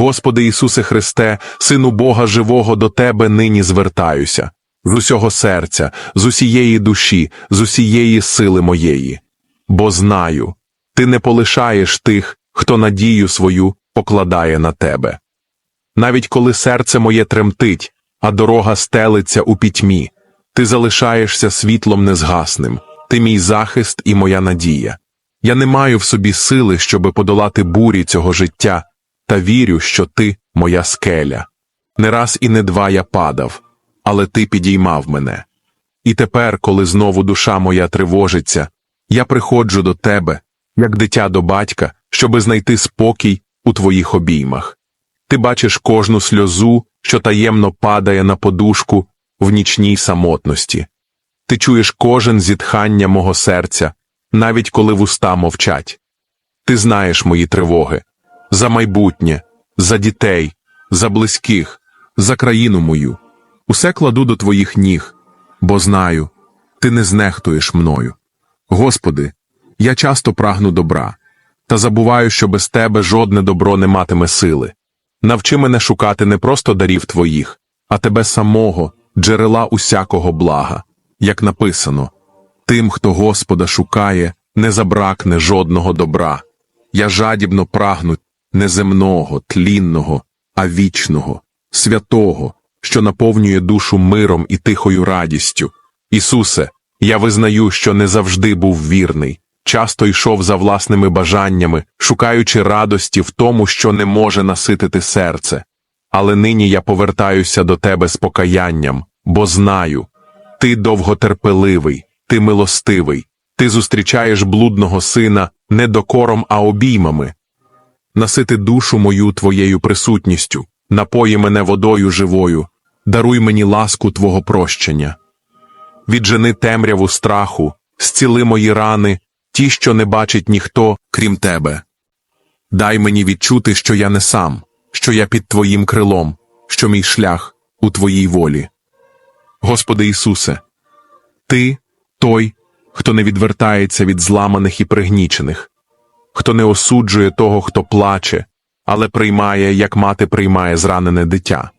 Господи Ісусе Христе, Сину Бога Живого, до Тебе нині звертаюся, з усього серця, з усієї душі, з усієї сили моєї. Бо знаю, Ти не полишаєш тих, хто надію свою покладає на Тебе. Навіть коли серце моє тремтить, а дорога стелиться у пітьмі, ти залишаєшся світлом незгасним, ти мій захист і моя надія. Я не маю в собі сили, щоби подолати бурі цього життя, та вірю, що ти моя скеля. Не раз і не два я падав, але ти підіймав мене. І тепер, коли знову душа моя тривожиться, я приходжу до тебе, як дитя до батька, щоби знайти спокій у твоїх обіймах. Ти бачиш кожну сльозу, що таємно падає на подушку в нічній самотності. Ти чуєш кожен зітхання мого серця, навіть коли вуста мовчать. Ти знаєш мої тривоги за майбутнє, за дітей, за близьких, за країну мою. Усе кладу до твоїх ніг, бо знаю, ти не знехтуєш мною. Господи, я часто прагну добра, та забуваю, що без тебе жодне добро не матиме сили. Навчи мене шукати не просто дарів твоїх, а тебе самого, джерела усякого блага, як написано Тим, хто Господа шукає, не забракне жодного добра. Я жадібно прагну не земного, тлінного, а вічного, святого, що наповнює душу миром і тихою радістю. Ісусе, я визнаю, що не завжди був вірний, часто йшов за власними бажаннями, шукаючи радості в тому, що не може наситити серце. Але нині я повертаюся до тебе з покаянням, бо знаю, ти довготерпеливий, ти милостивий, ти зустрічаєш блудного сина не докором, а обіймами. Насити душу мою твоєю присутністю, напої мене водою живою, даруй мені ласку твого прощення. Віджени темряву страху, зціли мої рани, ті, що не бачить ніхто, крім тебе. Дай мені відчути, що я не сам, що я під Твоїм крилом, що мій шлях у Твоїй волі. Господи Ісусе, Ти той, хто не відвертається від зламаних і пригнічених, хто не осуджує того, хто плаче, але приймає, як мати приймає зранене дитя.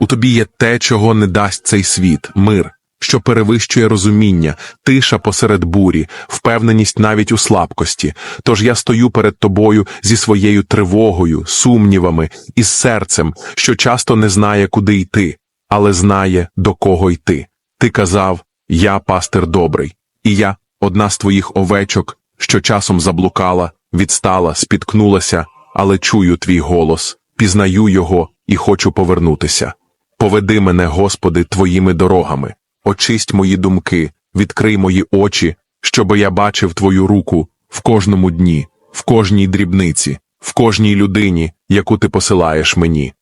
У тобі є те, чого не дасть цей світ, мир, що перевищує розуміння, тиша посеред бурі, впевненість навіть у слабкості. Тож я стою перед тобою зі своєю тривогою, сумнівами і з серцем, що часто не знає, куди йти, але знає, до кого йти. Ти казав Я пастир добрий, і я одна з твоїх овечок, що часом заблукала, відстала, спіткнулася, але чую твій голос, пізнаю його і хочу повернутися. Поведи мене, Господи, твоїми дорогами, очисть мої думки, відкрий мої очі, щоби я бачив Твою руку в кожному дні, в кожній дрібниці, в кожній людині, яку ти посилаєш мені.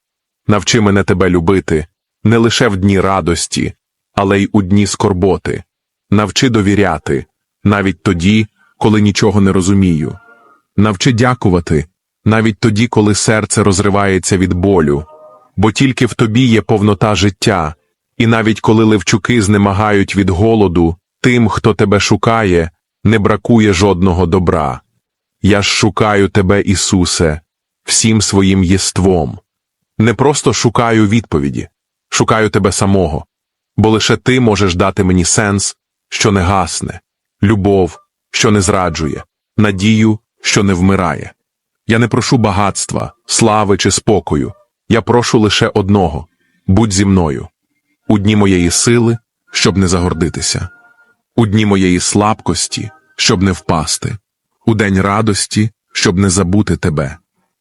Навчи мене тебе любити, не лише в дні радості, але й у дні скорботи. Навчи довіряти, навіть тоді, коли нічого не розумію. Навчи дякувати, навіть тоді, коли серце розривається від болю, бо тільки в тобі є повнота життя, і навіть коли левчуки знемагають від голоду, тим, хто тебе шукає, не бракує жодного добра. Я ж шукаю тебе, Ісусе, всім своїм єством. Не просто шукаю відповіді, шукаю тебе самого, бо лише ти можеш дати мені сенс, що не гасне, любов, що не зраджує, надію, що не вмирає. Я не прошу багатства, слави чи спокою. Я прошу лише одного будь зі мною. У дні моєї сили, щоб не загордитися, у дні моєї слабкості, щоб не впасти, у день радості, щоб не забути тебе,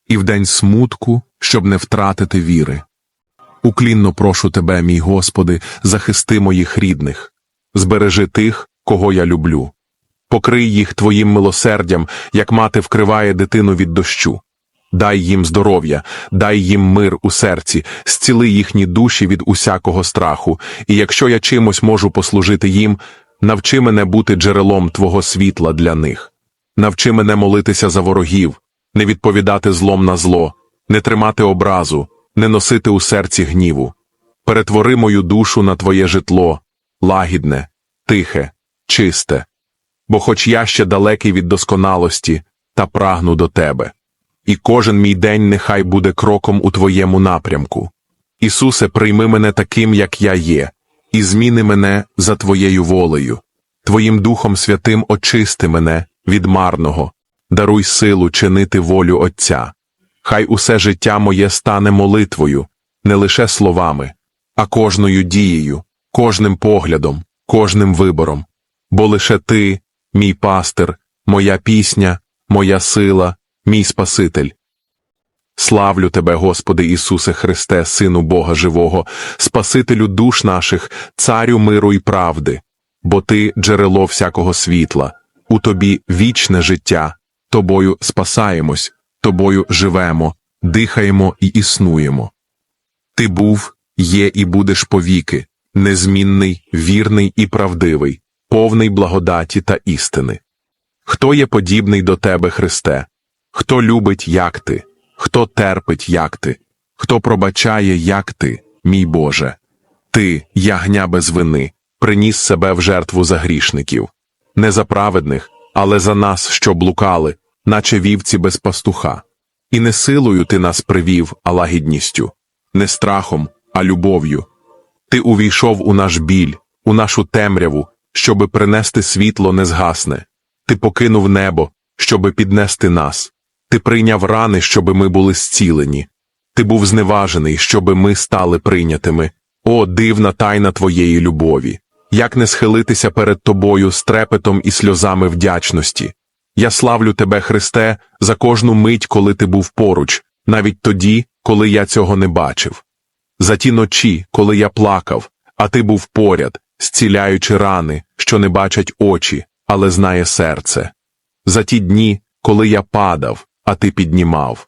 і в день смутку, щоб не втратити віри. Уклінно прошу тебе, мій Господи, захисти моїх рідних, збережи тих, кого я люблю. Покрий їх твоїм милосердям, як мати вкриває дитину від дощу. Дай їм здоров'я, дай їм мир у серці, зціли їхні душі від усякого страху, і якщо я чимось можу послужити їм, навчи мене бути джерелом Твого світла для них. Навчи мене молитися за ворогів, не відповідати злом на зло, не тримати образу, не носити у серці гніву. Перетвори мою душу на Твоє житло, лагідне, тихе, чисте, бо хоч я ще далекий від досконалості, та прагну до Тебе. і кожен мій день нехай буде кроком у Твоєму напрямку. Ісусе, прийми мене таким, як я є, і зміни мене за Твоєю волею. Твоїм Духом Святим очисти мене від марного, даруй силу чинити волю Отця. Хай усе життя моє стане молитвою, не лише словами, а кожною дією, кожним поглядом, кожним вибором. Бо лише ти, мій пастир, моя пісня, моя сила, мій Спаситель. Славлю Тебе, Господи Ісусе Христе, Сину Бога Живого, Спасителю душ наших, Царю миру і правди, бо Ти джерело всякого світла, у Тобі вічне життя, Тобою спасаємось, Тобою живемо, дихаємо і існуємо. Ти був, є і будеш повіки, незмінний, вірний і правдивий, повний благодаті та істини. Хто є подібний до Тебе, Христе? Хто любить, як Ти? Хто терпить, як Ти? Хто пробачає, як Ти, мій Боже? Ти, ягня без вини, приніс себе в жертву за грішників. Не за праведних, але за нас, що блукали, наче вівці без пастуха. І не силою ти нас привів, а лагідністю, не страхом, а любов'ю. Ти увійшов у наш біль, у нашу темряву, щоби принести світло незгасне. Ти покинув небо, щоби піднести нас. Ти прийняв рани, щоби ми були зцілені. Ти був зневажений, щоби ми стали прийнятими. О, дивна тайна твоєї любові! Як не схилитися перед тобою з трепетом і сльозами вдячності. Я славлю тебе, Христе, за кожну мить, коли ти був поруч, навіть тоді, коли я цього не бачив. За ті ночі, коли я плакав, а ти був поряд, зціляючи рани, що не бачать очі, але знає серце. За ті дні, коли я падав, а ти піднімав.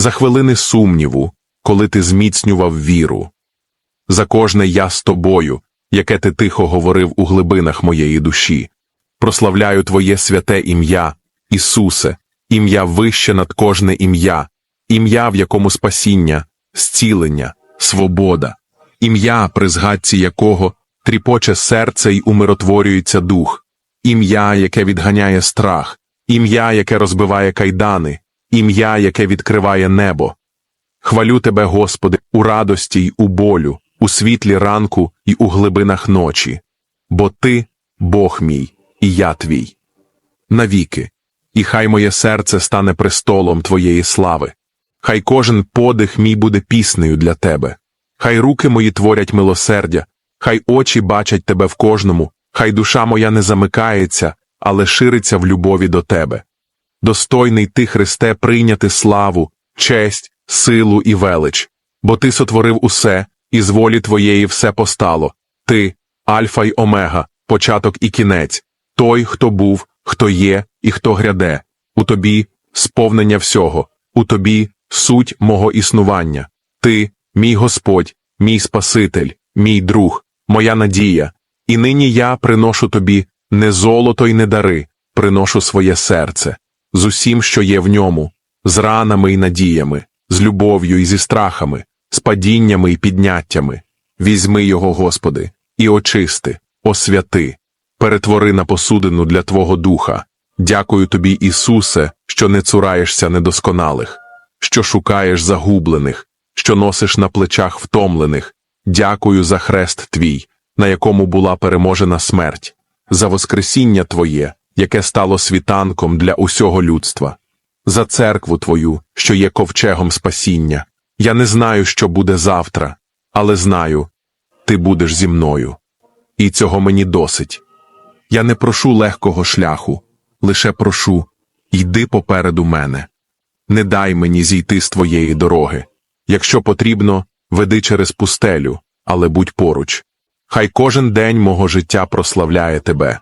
За хвилини сумніву, коли ти зміцнював віру. За кожне я з тобою, яке ти тихо говорив у глибинах моєї душі. Прославляю Твоє святе ім'я, Ісусе, ім'я вище над кожне ім'я, ім'я, в якому спасіння, зцілення, свобода, ім'я, при згадці якого тріпоче серце й умиротворюється дух, ім'я, яке відганяє страх, ім'я, яке розбиває кайдани, ім'я, яке відкриває небо. Хвалю Тебе, Господи, у радості й у болю, у світлі ранку й у глибинах ночі, бо Ти — Бог мій, і я Твій. Навіки, і хай моє серце стане престолом Твоєї слави, хай кожен подих мій буде піснею для Тебе, хай руки мої творять милосердя, хай очі бачать Тебе в кожному, хай душа моя не замикається, але шириться в любові до Тебе. Достойний Ти, Христе, прийняти славу, честь, силу і велич, бо Ти сотворив усе, і з волі Твоєї все постало. Ти, Альфа й Омега, початок і кінець, той, хто був, хто є і хто гряде, у тобі сповнення всього, у тобі суть мого існування. Ти, мій Господь, мій Спаситель, мій друг, моя надія, і нині я приношу тобі не золото й не дари, приношу своє серце, з усім, що є в ньому, з ранами й надіями, з любов'ю і зі страхами, з падіннями й підняттями. Візьми його, Господи, і очисти, освяти, перетвори на посудину для Твого Духа. Дякую Тобі, Ісусе, що не цураєшся недосконалих, що шукаєш загублених, що носиш на плечах втомлених. Дякую за хрест Твій, на якому була переможена смерть, за Воскресіння Твоє, яке стало світанком для усього людства, за церкву Твою, що є ковчегом спасіння. Я не знаю, що буде завтра, але знаю, Ти будеш зі мною. І цього мені досить. Я не прошу легкого шляху, лише прошу йди попереду мене. Не дай мені зійти з твоєї дороги. Якщо потрібно, веди через пустелю, але будь поруч. Хай кожен день мого життя прославляє тебе.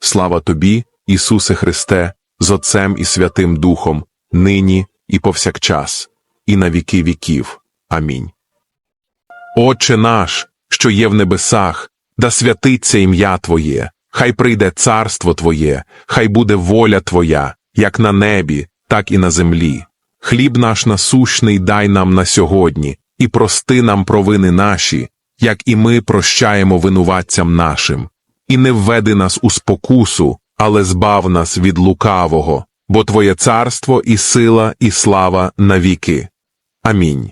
Слава тобі, Ісусе Христе, з Отцем і Святим Духом, нині і повсякчас, і на віки віків. Амінь. Отче наш, що є в небесах, да святиться ім'я Твоє, хай прийде царство Твоє, хай буде воля Твоя, як на небі, так і на землі. Хліб наш насущний дай нам на сьогодні, і прости нам провини наші, як і ми прощаємо винуватцям нашим. І не введи нас у спокусу, але збав нас від лукавого, бо Твоє царство і сила, і слава навіки. Амінь.